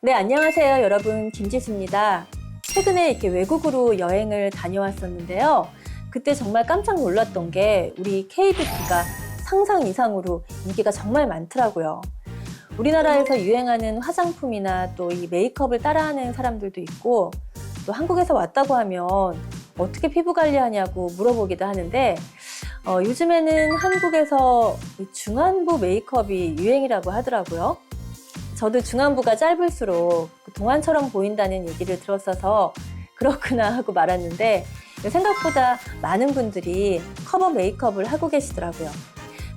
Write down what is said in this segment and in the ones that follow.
네, 안녕하세요, 여러분. 김지수입니다. 최근에 이렇게 외국으로 여행을 다녀왔었는데요. 그때 정말 깜짝 놀랐던 게 우리 K뷰티가 상상 이상으로 인기가 정말 많더라고요. 우리나라에서 유행하는 화장품이나 또 이 메이크업을 따라하는 사람들도 있고 또 한국에서 왔다고 하면 어떻게 피부 관리하냐고 물어보기도 하는데 어, 요즘에는 한국에서 이 중안부 메이크업이 유행이라고 하더라고요. 저도 중안부가 짧을수록 그 동안처럼 보인다는 얘기를 들었어서 그렇구나 하고 말았는데 생각보다 많은 분들이 커버 메이크업을 하고 계시더라고요.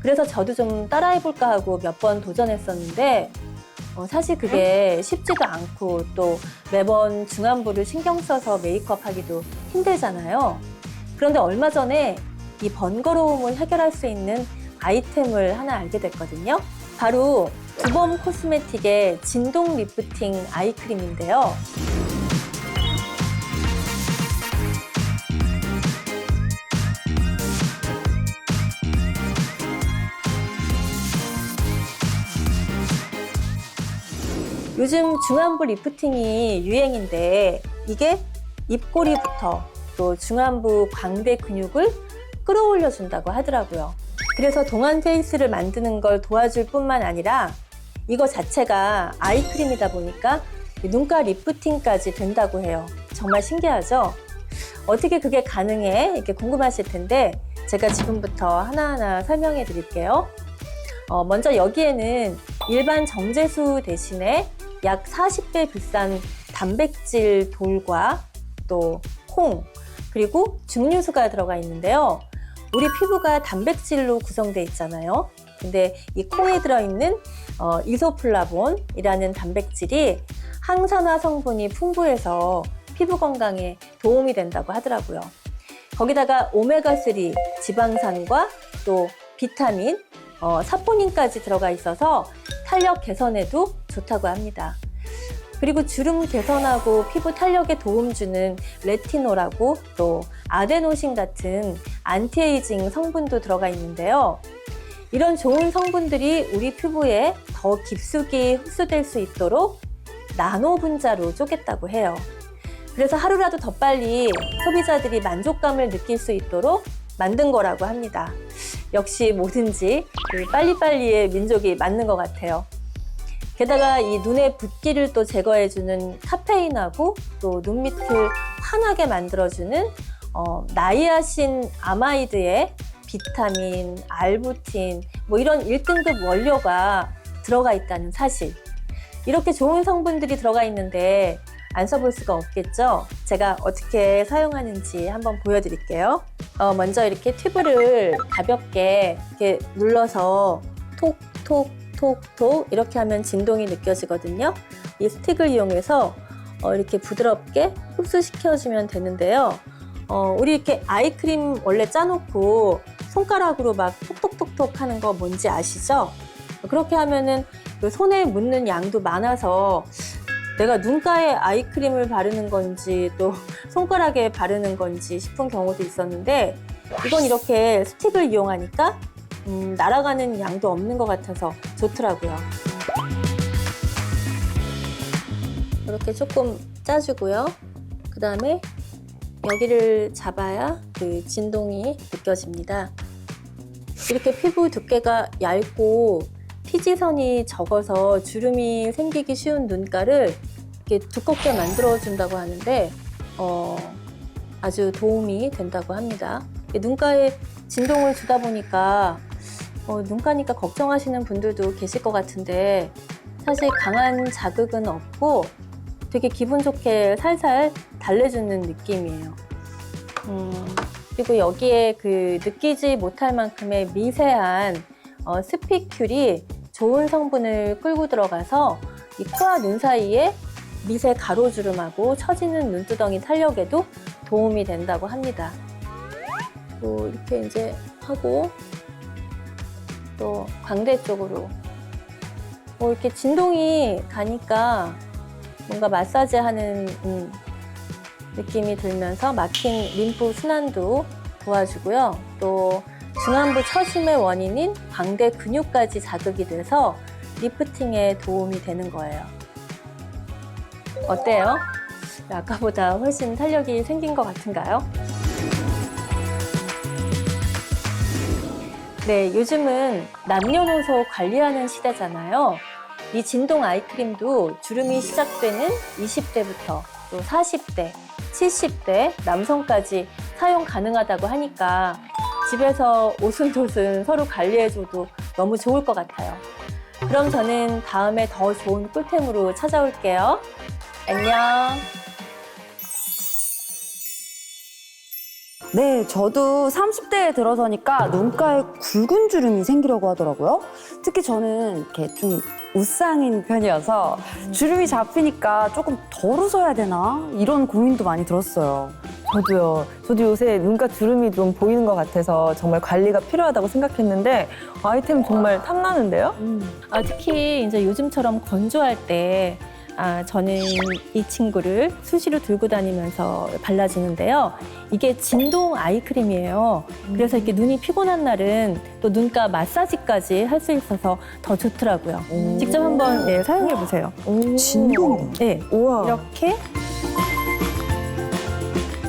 그래서 저도 좀 따라해볼까 하고 몇 번 도전했었는데 어, 사실 그게 쉽지도 않고 또 매번 중안부를 신경 써서 메이크업 하기도 힘들잖아요. 그런데 얼마 전에 이 번거로움을 해결할 수 있는 아이템을 하나 알게 됐거든요. 바로 두범 코스메틱의 진동 리프팅 아이크림인데요. 요즘 중안부 리프팅이 유행인데 이게 입꼬리부터 또 중안부 광대 근육을 끌어올려 준다고 하더라고요. 그래서 동안 페이스를 만드는 걸 도와줄 뿐만 아니라 이거 자체가 아이크림이다 보니까 눈가 리프팅까지 된다고 해요. 정말 신기하죠? 어떻게 그게 가능해? 이렇게 궁금하실 텐데 제가 지금부터 하나하나 설명해 드릴게요. 어, 먼저 여기에는 일반 정제수 대신에 약 40배 비싼 단백질 돌과 또 콩, 그리고 증류수가 들어가 있는데요. 우리 피부가 단백질로 구성되어 있잖아요. 근데 이 콩에 들어있는 어, 이소플라본이라는 단백질이 항산화 성분이 풍부해서 피부 건강에 도움이 된다고 하더라고요. 거기다가 오메가3 지방산과 또 비타민, 어, 사포닌까지 들어가 있어서 탄력 개선에도 좋다고 합니다. 그리고 주름 개선하고 피부 탄력에 도움 주는 레티놀하고 또 아데노신 같은 안티에이징 성분도 들어가 있는데요. 이런 좋은 성분들이 우리 피부에 더 깊숙이 흡수될 수 있도록 나노 분자로 쪼갰다고 해요. 그래서 하루라도 더 빨리 소비자들이 만족감을 느낄 수 있도록 만든 거라고 합니다. 역시 뭐든지 그 빨리빨리의 민족이 맞는 것 같아요. 게다가 이 눈의 붓기를 또 제거해주는 카페인하고 또 눈 밑을 환하게 만들어주는 어, 나이아신 아마이드의 비타민, 알부틴 뭐 이런 1등급 원료가 들어가 있다는 사실. 이렇게 좋은 성분들이 들어가 있는데 안 써볼 수가 없겠죠? 제가 어떻게 사용하는지 한번 보여드릴게요. 어, 먼저 이렇게 튜브를 가볍게 이렇게 눌러서 톡, 톡, 톡, 톡 이렇게 하면 진동이 느껴지거든요. 이 스틱을 이용해서 어, 이렇게 부드럽게 흡수시켜주면 되는데요. 어, 우리 이렇게 아이크림 원래 짜놓고 손가락으로 막 톡톡톡톡 하는 거 뭔지 아시죠? 그렇게 하면은 그 손에 묻는 양도 많아서 내가 눈가에 아이크림을 바르는 건지 또 손가락에 바르는 건지 싶은 경우도 있었는데 이건 이렇게 스틱을 이용하니까 음, 날아가는 양도 없는 것 같아서 좋더라고요. 이렇게 조금 짜주고요. 그 다음에 여기를 잡아야 그 진동이 느껴집니다. 이렇게 피부 두께가 얇고 피지선이 적어서 주름이 생기기 쉬운 눈가를 이렇게 두껍게 만들어 준다고 하는데 어, 아주 도움이 된다고 합니다. 눈가에 진동을 주다 보니까 어, 눈가니까 걱정하시는 분들도 계실 것 같은데 사실 강한 자극은 없고 되게 기분 좋게 살살 달래주는 느낌이에요. 음, 그리고 여기에 그 느끼지 못할 만큼의 미세한 어, 스피큘이 좋은 성분을 끌고 들어가서 이 코와 눈 사이에 미세 가로주름하고 처지는 눈두덩이 탄력에도 도움이 된다고 합니다. 뭐 이렇게 이제 하고 또 광대 쪽으로 뭐 이렇게 진동이 가니까 뭔가 마사지 하는 음, 느낌이 들면서 막힌 림프 순환도 도와주고요. 또 중안부 처짐의 원인인 광대 근육까지 자극이 돼서 리프팅에 도움이 되는 거예요. 어때요? 아까보다 훨씬 탄력이 생긴 것 같은가요? 네, 요즘은 남녀노소 관리하는 시대잖아요. 이 진동 아이크림도 주름이 시작되는 20대부터 또 40대, 70대 남성까지 사용 가능하다고 하니까 집에서 오순도순 서로 관리해줘도 너무 좋을 것 같아요. 그럼 저는 다음에 더 좋은 꿀템으로 찾아올게요. 안녕. 네, 저도 30대에 들어서니까 눈가에 굵은 주름이 생기려고 하더라고요. 특히 저는 이렇게 좀 우쌍인 편이어서 주름이 잡히니까 조금 덜 웃어야 되나? 이런 고민도 많이 들었어요. 저도요. 저도 요새 눈가 주름이 좀 보이는 것 같아서 정말 관리가 필요하다고 생각했는데 아이템 정말 탐나는데요? 아, 특히 이제 요즘처럼 건조할 때 아, 저는 이 친구를 수시로 들고 다니면서 발라주는데요. 이게 진동 아이크림이에요. 그래서 이렇게 눈이 피곤한 날은 또 눈가 마사지까지 할 수 있어서 더 좋더라고요. 직접 한번 네, 사용해 보세요. 오. 진동이요? 네, 우와. 이렇게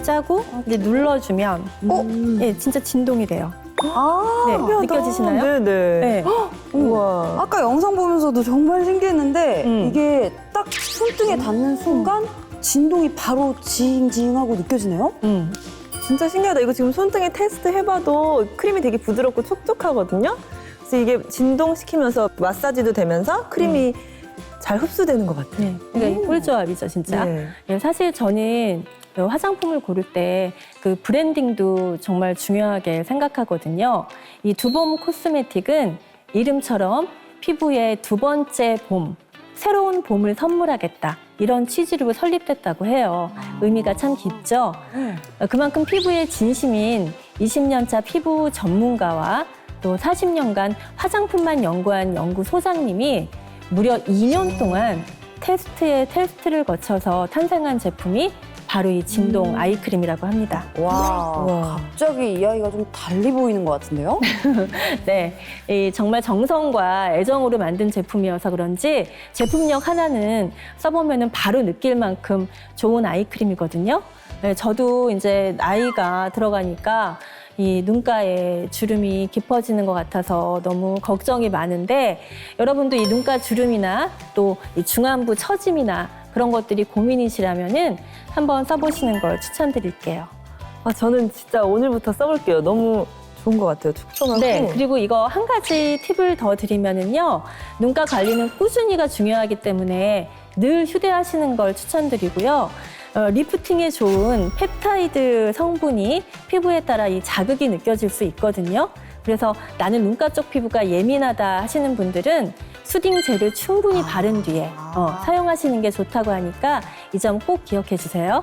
짜고 이제 눌러주면 음. 네, 진짜 진동이 돼요. 아, 네, 신기하다. 느껴지시나요? 네네. 네. 우와. 아까 영상 보면서도 정말 신기했는데 음. 이게 딱 손등에 닿는 순간 진동이 바로 지잉지잉하고 느껴지네요? 음. 진짜 신기하다. 이거 지금 손등에 테스트 해봐도 크림이 되게 부드럽고 촉촉하거든요. 그래서 이게 진동시키면서 마사지도 되면서 크림이 잘 흡수되는 것 같아요. 네. 그러니까 이 꿀조합이죠, 진짜. 네. 예, 사실 저는 화장품을 고를 때 그 브랜딩도 정말 중요하게 생각하거든요. 이 두봄 코스메틱은 이름처럼 피부의 두 번째 봄, 새로운 봄을 선물하겠다. 이런 취지로 설립됐다고 해요. 의미가 참 깊죠? 어, 그만큼 피부에 진심인 20년차 피부 전문가와 또 40년간 화장품만 연구한 연구 소장님이 무려 2년 동안 테스트에 테스트를 거쳐서 탄생한 제품이 바로 이 진동 아이크림이라고 합니다. 와, 우와. 갑자기 이 아이가 좀 달리 보이는 것 같은데요? 네, 이 정말 정성과 애정으로 만든 제품이어서 그런지 제품력 하나는 써보면 바로 느낄 만큼 좋은 아이크림이거든요. 네, 저도 이제 나이가 들어가니까 이 눈가에 주름이 깊어지는 것 같아서 너무 걱정이 많은데 여러분도 이 눈가 주름이나 또 이 중안부 처짐이나 그런 것들이 고민이시라면은 한번 써보시는 걸 추천드릴게요. 아, 저는 진짜 오늘부터 써볼게요. 너무 좋은 것 같아요. 촉촉하고. 네, 그리고 이거 한 가지 팁을 더 드리면은요. 눈가 관리는 꾸준히가 중요하기 때문에 늘 휴대하시는 걸 추천드리고요. 어, 리프팅에 좋은 펩타이드 성분이 피부에 따라 이 자극이 느껴질 수 있거든요. 그래서 나는 눈가 쪽 피부가 예민하다 하시는 분들은 수딩 젤을 충분히 바른 뒤에 어, 사용하시는 게 좋다고 하니까 이 점 꼭 기억해 주세요.